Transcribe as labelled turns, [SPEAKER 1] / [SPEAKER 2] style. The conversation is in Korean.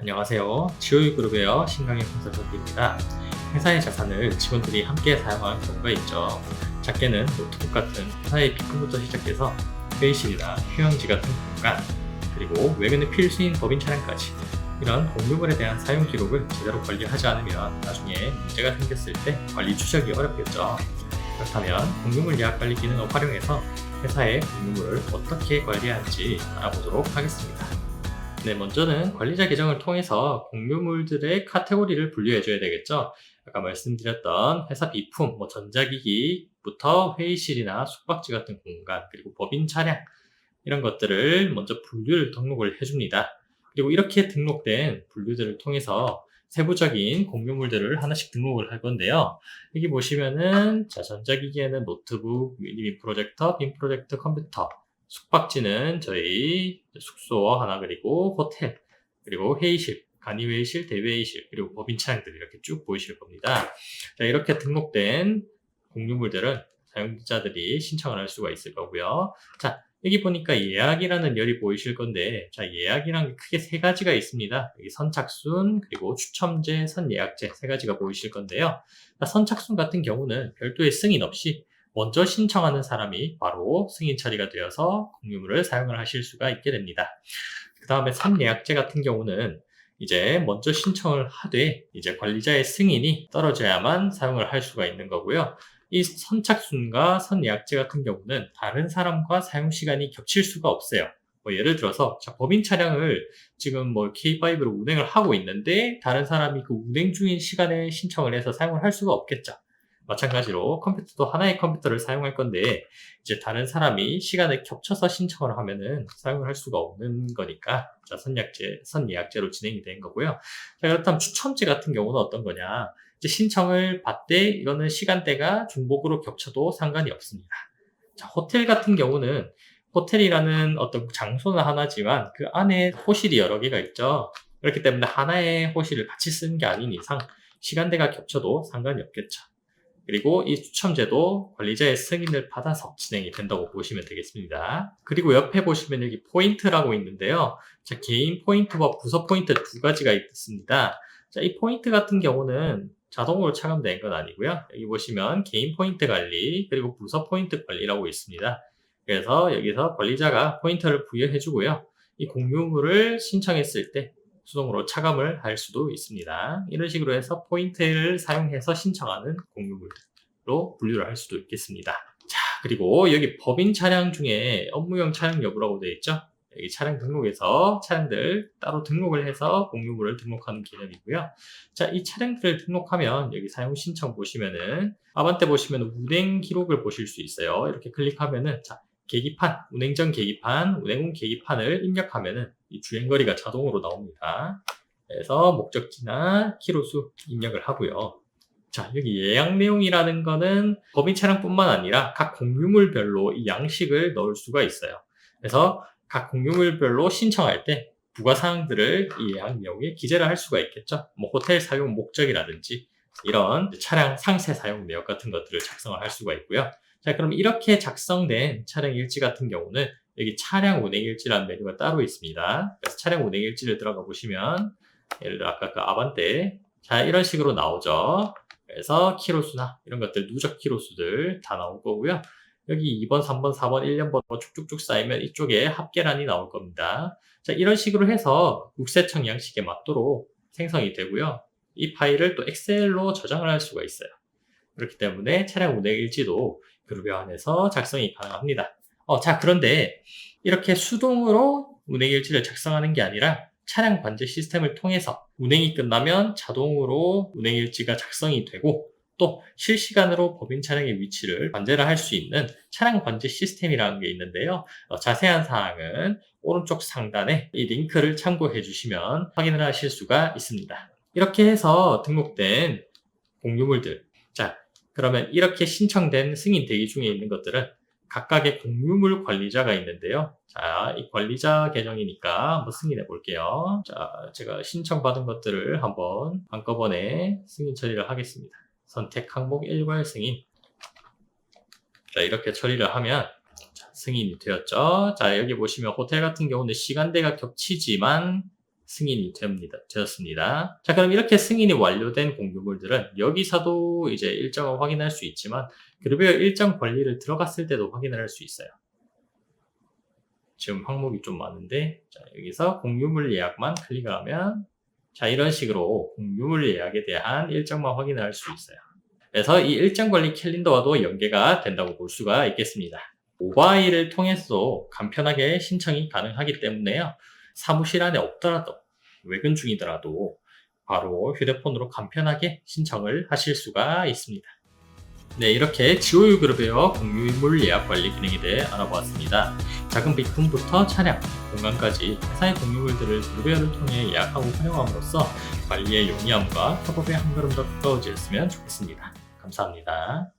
[SPEAKER 1] 안녕하세요. 지오유그룹의 신강의 컨설턴트입니다. 회사의 자산을 직원들이 함께 사용하는 경우가 있죠. 작게는 노트북 같은 회사의 비품부터 시작해서 회의실이나 휴양지 같은 공간, 그리고 외면의 필수인 법인 차량까지 이런 공유물에 대한 사용 기록을 제대로 관리하지 않으면 나중에 문제가 생겼을 때 관리 추적이 어렵겠죠. 그렇다면 공유물 예약 관리 기능을 활용해서 회사의 공유물을 어떻게 관리하는지 알아보도록 하겠습니다. 네, 먼저는 관리자 계정을 통해서 공유물들의 카테고리를 분류해줘야 되겠죠. 아까 말씀드렸던 회사 비품, 뭐 전자기기부터 회의실이나 숙박지 같은 공간, 그리고 법인 차량, 이런 것들을 먼저 분류를 등록을 해줍니다. 그리고 이렇게 등록된 분류들을 통해서 세부적인 공유물들을 하나씩 등록을 할 건데요. 여기 보시면은 자, 전자기기에는 노트북, 미니 프로젝터, 빔 프로젝터, 컴퓨터, 숙박지는 저희 숙소 하나 그리고 호텔 그리고 회의실 간이회의실, 대회의실 그리고 법인 차량들 이렇게 쭉 보이실 겁니다. 자, 이렇게 등록된 공유물들은 사용자들이 신청을 할 수가 있을 거고요. 자, 여기 보니까 예약이라는 열이 보이실 건데, 자, 예약이란 게 크게 세 가지가 있습니다. 여기 선착순, 그리고 추첨제, 선예약제 세 가지가 보이실 건데요. 자, 선착순 같은 경우는 별도의 승인 없이 먼저 신청하는 사람이 바로 승인 처리가 되어서 공유물을 사용을 하실 수가 있게 됩니다. 그 다음에 선예약제 같은 경우는 이제 먼저 신청을 하되 이제 관리자의 승인이 떨어져야만 사용을 할 수가 있는 거고요. 이 선착순과 선예약제 같은 경우는 다른 사람과 사용 시간이 겹칠 수가 없어요. 뭐 예를 들어서 자, 법인 차량을 지금 뭐 K5로 운행을 하고 있는데 다른 사람이 그 운행 중인 시간에 신청을 해서 사용을 할 수가 없겠죠. 마찬가지로 컴퓨터도 하나의 컴퓨터를 사용할 건데 이제 다른 사람이 시간을 겹쳐서 신청을 하면은 사용을 할 수가 없는 거니까 자, 선약제, 선예약제로 진행이 된 거고요. 자, 그렇다면 추첨제 같은 경우는 어떤 거냐? 이제 신청을 받되 이거는 시간대가 중복으로 겹쳐도 상관이 없습니다. 자, 호텔 같은 경우는 호텔이라는 어떤 장소는 하나지만 그 안에 호실이 여러 개가 있죠. 그렇기 때문에 하나의 호실을 같이 쓰는 게 아닌 이상 시간대가 겹쳐도 상관이 없겠죠. 그리고 이 추첨제도 관리자의 승인을 받아서 진행이 된다고 보시면 되겠습니다. 그리고 옆에 보시면 여기 포인트라고 있는데요. 자, 개인 포인트와 부서 포인트 두 가지가 있습니다. 자, 이 포인트 같은 경우는 자동으로 차감된 건 아니고요. 여기 보시면 개인 포인트 관리, 그리고 부서 포인트 관리라고 있습니다. 그래서 여기서 관리자가 포인트를 부여해 주고요. 이 공유물을 신청했을 때 수동으로 차감을 할 수도 있습니다. 이런 식으로 해서 포인트를 사용해서 신청하는 공유물로 분류를 할 수도 있겠습니다. 자, 그리고 여기 법인 차량 중에 업무용 차량 여부라고 되어 있죠? 여기 차량 등록에서 차량들 따로 등록을 해서 공유물을 등록하는 개념이고요. 자, 이 차량들을 등록하면 여기 사용 신청 보시면은 아반떼 보시면 운행 기록을 보실 수 있어요. 이렇게 클릭하면은 자, 계기판, 운행 전 계기판, 운행 후 계기판을 입력하면은 이 주행거리가 자동으로 나옵니다. 그래서 목적지나 키로수 입력을 하고요. 자, 여기 예약 내용이라는 거는 법인 차량뿐만 아니라 각 공유물별로 이 양식을 넣을 수가 있어요. 그래서 각 공유물별로 신청할 때 부가 사항들을 이 예약 내용에 기재를 할 수가 있겠죠. 뭐 호텔 사용 목적이라든지 이런 차량 상세 사용 내역 같은 것들을 작성을 할 수가 있고요. 자, 그럼 이렇게 작성된 차량 일지 같은 경우는 여기 차량 운행 일지라는 메뉴가 따로 있습니다. 그래서 차량 운행 일지를 들어가 보시면 예를 들어 아까 그 아반떼 자 이런 식으로 나오죠. 그래서 키로수나 이런 것들 누적 키로수들 다 나올 거고요. 여기 2번, 3번, 4번, 1년번 뭐 쭉쭉쭉 쌓이면 이쪽에 합계란이 나올 겁니다. 자 이런 식으로 해서 국세청 양식에 맞도록 생성이 되고요. 이 파일을 또 엑셀로 저장을 할 수가 있어요. 그렇기 때문에 차량 운행 일지도 그룹에 안에서 작성이 가능합니다. 어, 자, 그런데 이렇게 수동으로 운행 일지를 작성하는 게 아니라 차량 관제 시스템을 통해서 운행이 끝나면 자동으로 운행 일지가 작성이 되고 또 실시간으로 법인 차량의 위치를 관제를 할 수 있는 차량 관제 시스템이라는 게 있는데요. 어, 자세한 사항은 오른쪽 상단에 이 링크를 참고해 주시면 확인을 하실 수가 있습니다. 이렇게 해서 등록된 공유물들. 자, 그러면 이렇게 신청된 승인 대기 중에 있는 것들은 각각의 공유물 관리자가 있는데요. 자, 이 관리자 계정이니까 한번 승인해 볼게요. 자, 제가 신청받은 것들을 한번 한꺼번에 승인 처리를 하겠습니다. 선택 항목 일괄 승인. 자, 이렇게 처리를 하면 자, 승인이 되었죠. 자, 여기 보시면 호텔 같은 경우는 시간대가 겹치지만 승인이 됩니다. 되었습니다. 자, 그럼 이렇게 승인이 완료된 공유물들은 여기서도 이제 일정을 확인할 수 있지만 그룹웨어 일정 권리를 들어갔을 때도 확인을 할 수 있어요. 지금 항목이 좀 많은데 자, 여기서 공유물 예약만 클릭을 하면 자, 이런 식으로 공유물 예약에 대한 일정만 확인을 할수 있어요. 그래서 이 일정 관리 캘린더와도 연계가 된다고 볼 수가 있겠습니다. 모바일을 통해서 간편하게 신청이 가능하기 때문에요. 사무실 안에 없더라도, 외근 중이더라도 바로 휴대폰으로 간편하게 신청을 하실 수가 있습니다. 네, 이렇게 지오유 그룹웨어 공유물 예약 관리 기능에 대해 알아보았습니다. 작은 비품부터 차량, 공간까지 회사의 공유물들을 그룹웨어를 통해 예약하고 활용함으로써 관리의 용이함과 협업의 한 걸음 더 가까워지셨으면 좋겠습니다. 감사합니다.